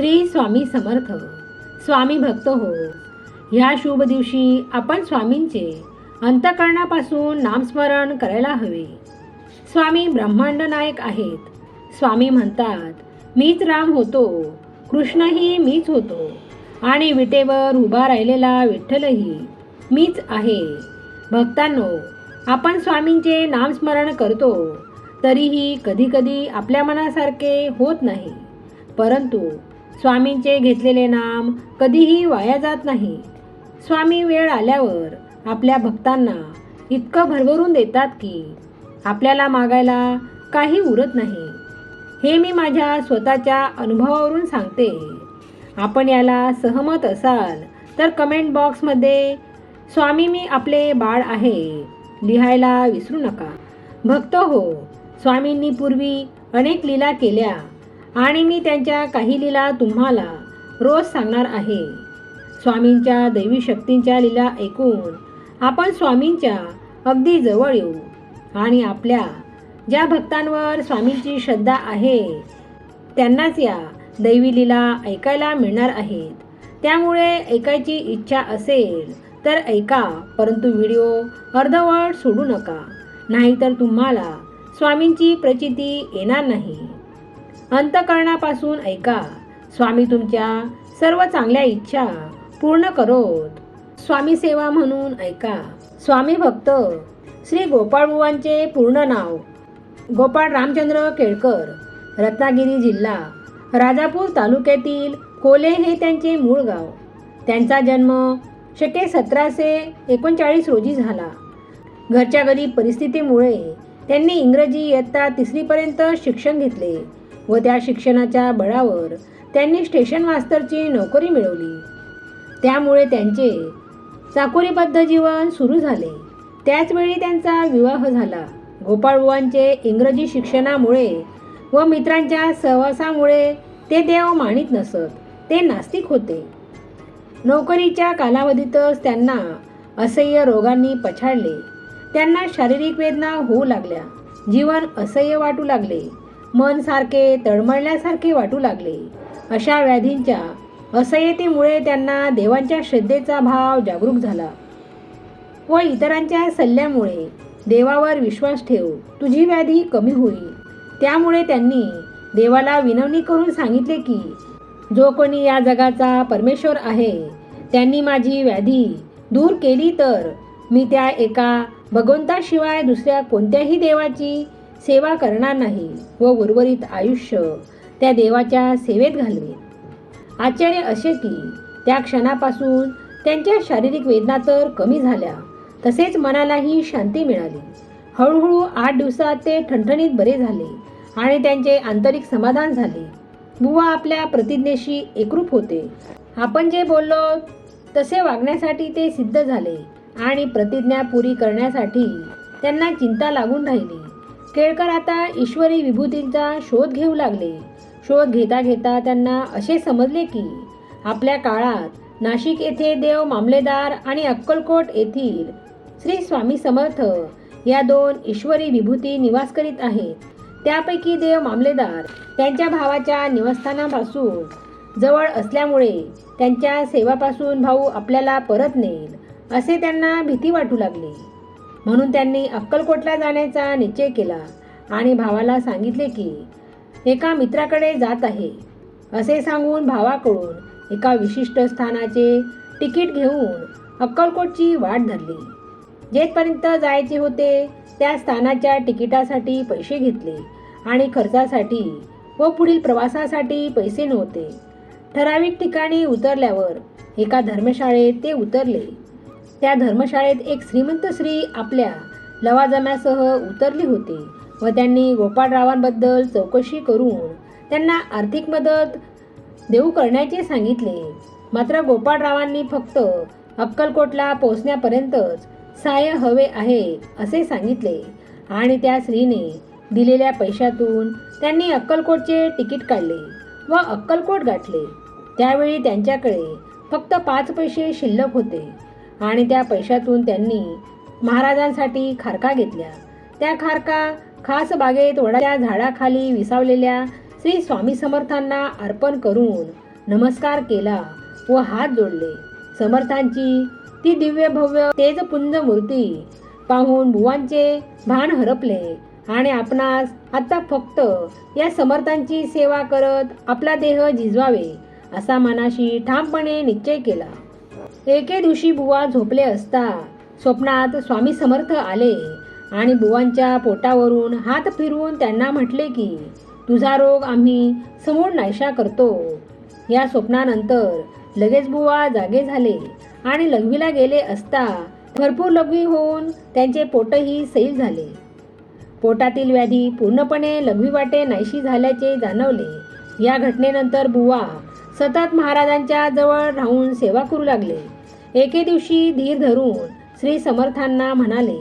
श्री स्वामी समर्थ हो. स्वामी भक्त हो. ह्या शुभ दिवशी आपण स्वामींचे अंतकरणापासून नामस्मरण करायला हवे. स्वामी ब्रह्मांड नायक आहेत. स्वामी म्हणतात मीच राम होतो. कृष्णही मीच होतो. आणि विटेवर उभा राहिलेला विठ्ठलही मीच आहे. भक्तांनो आपण स्वामींचे नामस्मरण करतो तरीही कधीकधी आपल्या मनासारखे होत नाही. परंतु स्वामींचे घेतलेले नाम कधीही वाया जात नाही. स्वामी वेळ आल्यावर आपल्या भक्तांना इतकं भरभरून देतात की आपल्याला मागायला काही उरत नाही. हे मी माझ्या स्वतःच्या अनुभवावरून सांगते. आपण याला सहमत असाल तर कमेंट बॉक्समध्ये स्वामी मी आपले बाळ आहे. लिहायला विसरू नका. भक्त हो स्वामींनी पूर्वी अनेक लीला केल्या. आणि मी त्यांच्या काही लीला तुम्हाला रोज सांगणार आहे. स्वामींच्या दैवी शक्तींच्या लीला ऐकून आपण स्वामींच्या अगदी जवळ येऊ. आणि आपल्या ज्या भक्तांवर स्वामींची श्रद्धा आहे त्यांनाच या दैवी लीला ऐकायला मिळणार आहेत. त्यामुळे ऐकायची इच्छा असेल तर ऐका परंतु व्हिडिओ अर्धवट सोडू नका. नाहीतर तुम्हाला स्वामींची प्रचिती येणार नाही. अंतकरणापासून ऐका. स्वामी तुमच्या सर्व चांगल्या इच्छा पूर्ण करोत. स्वामी सेवा म्हणून ऐका. स्वामी भक्त श्री गोपाळबुवांचे पूर्ण नाव. गोपाळ रामचंद्र केळकर रत्नागिरी जिल्हा राजापूर तालुक्यातील कोले हे त्यांचे मूळ गाव. त्यांचा जन्म शके सतराशे एकोणचाळीस रोजी झाला. घरच्या गरीब परिस्थितीमुळे त्यांनी इंग्रजी इयत्ता तिसरीपर्यंत शिक्षण घेतले. व त्या शिक्षणाच्या बळावर त्यांनी स्टेशन मास्तरची नोकरी मिळवली. त्यामुळे त्यांचे चाकोरीबद्ध जीवन सुरू झाले. त्याचवेळी त्यांचा विवाह झाला. गोपाळबुवांचे इंग्रजी शिक्षणामुळे व मित्रांच्या सहवासामुळे ते देव मानित नसत ते नास्तिक होते. नोकरीच्या कालावधीतच त्यांना असह्य रोगांनी पछाडले. त्यांना शारीरिक वेदना होऊ लागल्या. जीवन असह्य वाटू लागले. मन सारखे तळमळल्यासारखे वाटू लागले. अशा व्याधींच्या असह्यतेमुळे त्यांना देवांच्या श्रद्धेचा भाव जागरूक झाला. व इतरांच्या सल्ल्यामुळे देवावर विश्वास ठेव तुझी व्याधी कमी होईल. त्यामुळे त्यांनी देवाला विनवणी करून सांगितले की जो कोणी या जगाचा परमेश्वर आहे त्यांनी माझी व्याधी दूर केली तर मी त्या एका भगवंताशिवाय दुसऱ्या कोणत्याही देवाची सेवा करणार नाही व उर्वरित आयुष्य त्या देवाच्या सेवेत घालवेत आश्चर्य असे की त्या क्षणापासून त्यांच्या शारीरिक वेदना तर कमी झाल्या तसेच मनालाही शांती मिळाली. हळूहळू आठ दिवसात ते ठणठणीत बरे झाले आणि त्यांचे आंतरिक समाधान झाले. बुवा आपल्या प्रतिज्ञेशी एकरूप होते. आपण जे बोललो तसे वागण्यासाठी ते सिद्ध झाले आणि प्रतिज्ञा पुरी करण्यासाठी त्यांना चिंता लागून राहिली. केळकर आता ईश्वरी विभूतींचा शोध घेऊ लागले. शोध घेता घेता त्यांना असे समजले की आपल्या काळात नाशिक येथे देव मामलेदार आणि अक्कलकोट येथील श्री स्वामी समर्थ या दोन ईश्वरी विभूती निवास करीत आहेत. त्यापैकी देव मामलेदार त्यांच्या भावाच्या निवासस्थानापासून जवळ असल्यामुळे त्यांच्या सेवापासून भाऊ आपल्याला परत नेईल असे त्यांना भीती वाटू लागली. म्हणून त्यांनी अक्कलकोटला जाण्याचा निश्चय केला आणि भावाला सांगितले की एका मित्राकडे जात आहे. असे सांगून भावाकडून एका विशिष्ट स्थानाचे तिकीट घेऊन अक्कलकोटची वाट धरली. जेथपर्यंत जायचे होते त्या स्थानाच्या तिकिटासाठी पैसे घेतले आणि खर्चासाठी व पुढील प्रवासासाठी पैसे नव्हते. ठराविक ठिकाणी उतरल्यावर एका धर्मशाळेत ते उतरले. त्या धर्मशाळेत एक श्रीमंत स्त्री आपल्या लवाजम्यासह उतरली होती व त्यांनी गोपाळरावांबद्दल चौकशी करून त्यांना आर्थिक मदत देऊ करण्याचे सांगितले. मात्र गोपाळरावांनी फक्त अक्कलकोटला पोहोचण्यापर्यंतच सहाय्य हवे आहे असे सांगितले आणि त्या स्त्रीने दिलेल्या पैशातून त्यांनी अक्कलकोटचे तिकीट काढले व अक्कलकोट गाठले. त्यावेळी त्यांच्याकडे फक्त पाच पैसे शिल्लक होते. आणि त्या पैशातून त्यांनी महाराजांसाठी खारका घेतल्या. त्या खारका खास बागेत वडाच्या झाडाखाली विसावलेल्या श्री स्वामी समर्थांना अर्पण करून नमस्कार केला व हात जोडले. समर्थांची ती दिव्य भव्य तेजपुंज मूर्ती पाहून बुवांचे भान हरपले आणि आपणास आता फक्त या समर्थांची सेवा करत आपला देह झिजवावे असा मनाशी ठामपणे निश्चय केला. एके दिवशी बुवा झोपले असता स्वप्नात स्वामी समर्थ आले आणि बुवांच्या पोटावरून हात फिरवून त्यांना म्हटले की तुझा रोग आम्ही समोर नायशा करतो. या स्वप्नानंतर लगेच बुवा जागे झाले आणि लघवीला गेले असता भरपूर लघवी होऊन त्यांचे पोटही सैल झाले. पोटातील व्याधी पूर्णपणे लघवी वाटे नाहीशी झाल्याचे जाणवले. या घटनेनंतर बुवा सतत महाराजांच्या जवळ राहून सेवा करू लागले. एके दिवशी धीर धरून श्री समर्थांना म्हणाले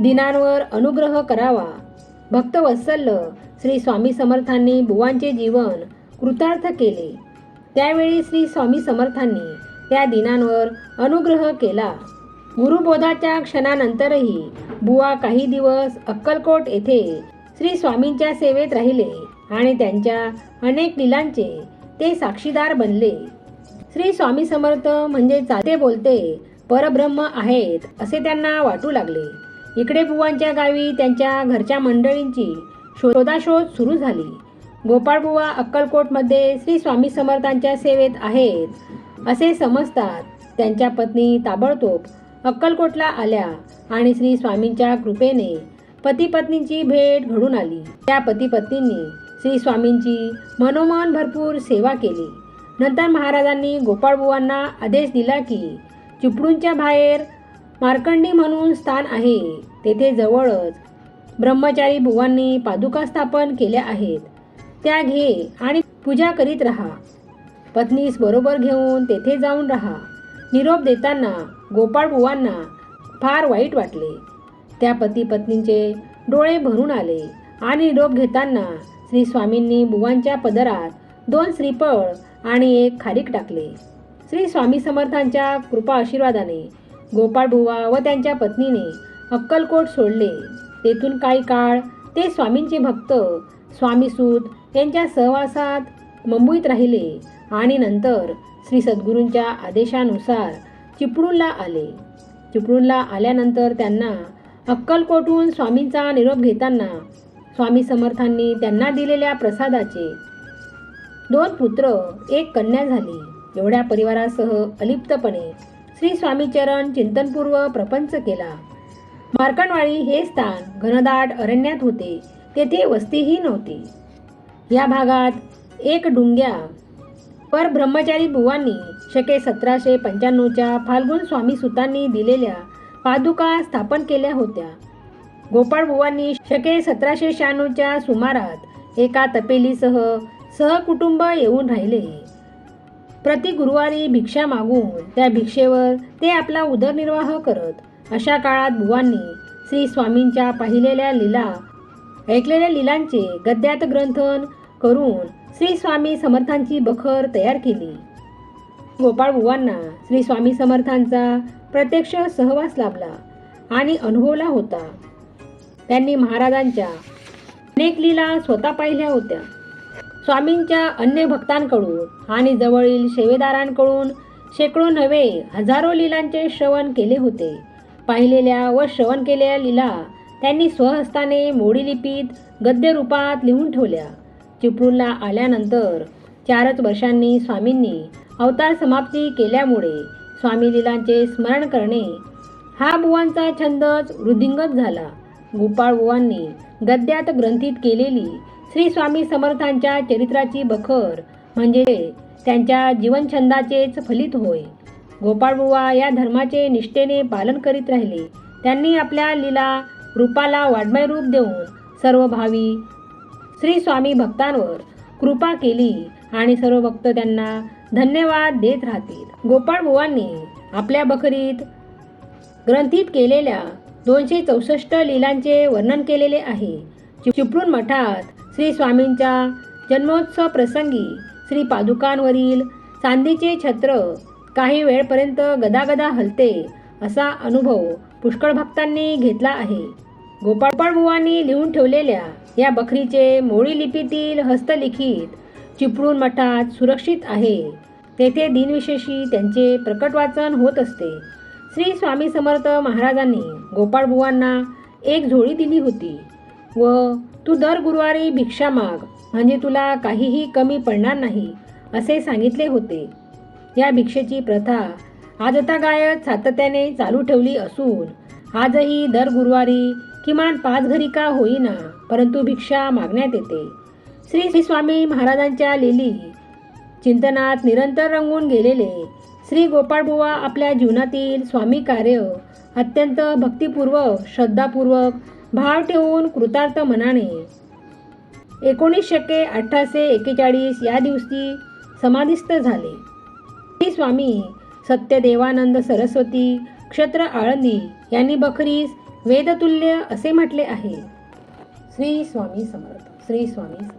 दिनांवर अनुग्रह करावा. भक्तवत्सल्य श्री स्वामी समर्थांनी बुवांचे जीवन कृतार्थ केले. त्यावेळी श्री स्वामी समर्थांनी त्या दिनांवर अनुग्रह केला. गुरुबोधाच्या क्षणानंतरही बुवा काही दिवस अक्कलकोट येथे श्री स्वामींच्या सेवेत राहिले आणि त्यांच्या अनेक लिलांचे ते साक्षीदार बनले. श्री स्वामी समर्थ म्हणजे चालते बोलते परब्रह्म आहेत असे त्यांना वाटू लागले. इकडे बुवांच्या गावी त्यांच्या घरच्या मंडळींची शोधाशोध सुरू झाली. गोपाळ बुवा अक्कलकोटमध्ये श्री स्वामी समर्थांच्या सेवेत आहेत असे समजतात. त्यांच्या पत्नी ताबडतोब अक्कलकोटला आल्या आणि श्री स्वामींच्या कृपेने पती पत्नीची भेट घडून आली. त्या पती पत्नींनी श्री स्वामींची मनोमन भरपूर सेवा केली. नंतर महाराजांनी गोपाळबुवांना आदेश दिला की चिपळूणच्या बाहेर मार्कंडी म्हणून स्थान आहे. तेथे जवळच ब्रह्मचारी बुवांनी पादुका स्थापन केल्या आहेत. त्या घे आणि पूजा करीत राहा. पत्नीस बरोबर घेऊन तेथे जाऊन राहा. निरोप देताना गोपाळ बुवांना फार वाईट वाटले. त्या पती पत्नींचे डोळे भरून आले आणि निरोप घेताना श्री स्वामींनी बुवांच्या पदरात दोन श्रीफळ आणि एक खारीक टाकले. श्री स्वामी समर्थांच्या कृपा आशीर्वादाने गोपाळ बुवा व त्यांच्या पत्नीने अक्कलकोट सोडले. तेथून काही काळ ते स्वामींचे भक्त स्वामीसूत यांच्या सहवासात मुंबईत राहिले आणि नंतर श्री सद्गुरूंच्या आदेशानुसार चिपळूणला आले. चिपळूणला आल्यानंतर त्यांना अक्कलकोटहून स्वामींचा निरोप घेताना स्वामी समर्थांनी त्यांना दिलेल्या प्रसादाचे. दोन पुत्र एक कन्या झाली. एवढ्या परिवारासह अलिप्तपणे श्री स्वामीचरण चिंतनपूर्व प्रपंच केला. मार्कंडवाडी हे स्थान घनदाट अरण्यात होते. तेथे वस्तीही नव्हती. या भागात एक डुंग्या पर ब्रह्मचारी बुवांनी शके सतराशे पंच्याण्णवच्या फाल्गुन स्वामी सुतांनी दिलेल्या पादुका स्थापन केल्या होत्या. गोपाळ बुवांनी शके सतराशे शहाण्णवच्या सुमारात एका तपेलीसह सहकुटुंब येऊन राहिले. प्रति गुरुवारी भिक्षा मागून त्या भिक्षेवर ते आपला उदरनिर्वाह करत अशा काळात बुवांनी श्री स्वामींच्या पाहिलेल्या लीला ऐकलेल्या लीलांचे गद्यात ग्रंथन करून श्री स्वामी समर्थांची बखर तयार केली. गोपाळ बुवांना श्री स्वामी समर्थांचा प्रत्यक्ष सहवास लाभला आणि अनुभवला होता. त्यांनी महाराजांच्या अनेक लीला स्वतः पाहिल्या होत्या. स्वामींच्या अन्य भक्तांकडून आणि जवळील सेवेदारांकडून शेकडो नव्हे हजारो लीलांचे श्रवण केले होते. पाहिलेल्या व श्रवण केलेल्या लीला त्यांनी स्वहस्ताने मोडी लिपीत गद्य रूपात लिहून ठेवल्या. चिपळूणला आल्यानंतर चारच वर्षांनी स्वामींनी अवतार समाप्ती केल्यामुळे स्वामी लीलांचे स्मरण करणे हा बुवांचा छंदच वृद्धिंगत झाला. गोपाळ बुवांनी गद्यात ग्रंथित केलेली श्री स्वामी समर्थांच्या चरित्राची बखर म्हणजे त्यांच्या जीवनछंदाचेच फलित होय. गोपाळबुवा या धर्माचे निष्ठेने पालन करीत राहिले. त्यांनी आपल्या लीला रूपाला वाड्मय रूप देऊन सर्व भावी श्री स्वामी भक्तांवर कृपा केली आणि सर्व भक्त त्यांना धन्यवाद देत राहतील. गोपाळबुवांनी आपल्या बखरीत ग्रंथित केलेल्या दोनशे चौसष्ट लीलांचे वर्णन केलेले आहे. चि- चिपळूण मठात श्री स्वामींच्या जन्मोत्सव प्रसंगी श्री पादुकांवरील चांदीचे छत्र काही वेळपर्यंत गदागदा हलते असा अनुभव पुष्कळ भक्तांनी घेतला आहे. गोपाळपाळबुवांनी लिहून ठेवलेल्या या बखरीचे मोळी लिपीतील हस्तलिखित चिपळूण मठात सुरक्षित आहे. तेथे दिनविशेषी त्यांचे प्रकट वाचन होत असते. श्री स्वामी समर्थ महाराजांनी गोपाळबुवांना एक झोळी दिली होती. व तू दर गुरुवारी भिक्षा माग म्हणजे तुला काहीही कमी पडणार नाही असे सांगितले होते. या भिक्षेची प्रथा आजता गायत सातत्याने चालू ठेवली असून आजही दर गुरुवारी किमान पाच घरी का होईना परंतु भिक्षा मागण्यात येते. श्री श्री स्वामी महाराजांच्या लेली चिंतनात निरंतर रंगून गेलेले श्री गोपाळबुवा आपल्या जीवनातील स्वामी कार्य अत्यंत भक्तिपूर्वक श्रद्धापूर्वक भाव ठेवून कृतार्थ मनाने. एकोणीस शके अठराशे एकेचाळीस या दिवशी समाधिस्थ झाले. श्री स्वामी सत्यदेवानंद सरस्वती क्षत्र आळंदी यांनी बखरीस वेदतुल्य असे म्हटले आहे. श्री स्वामी समर्थ श्री स्वामी समर्थ.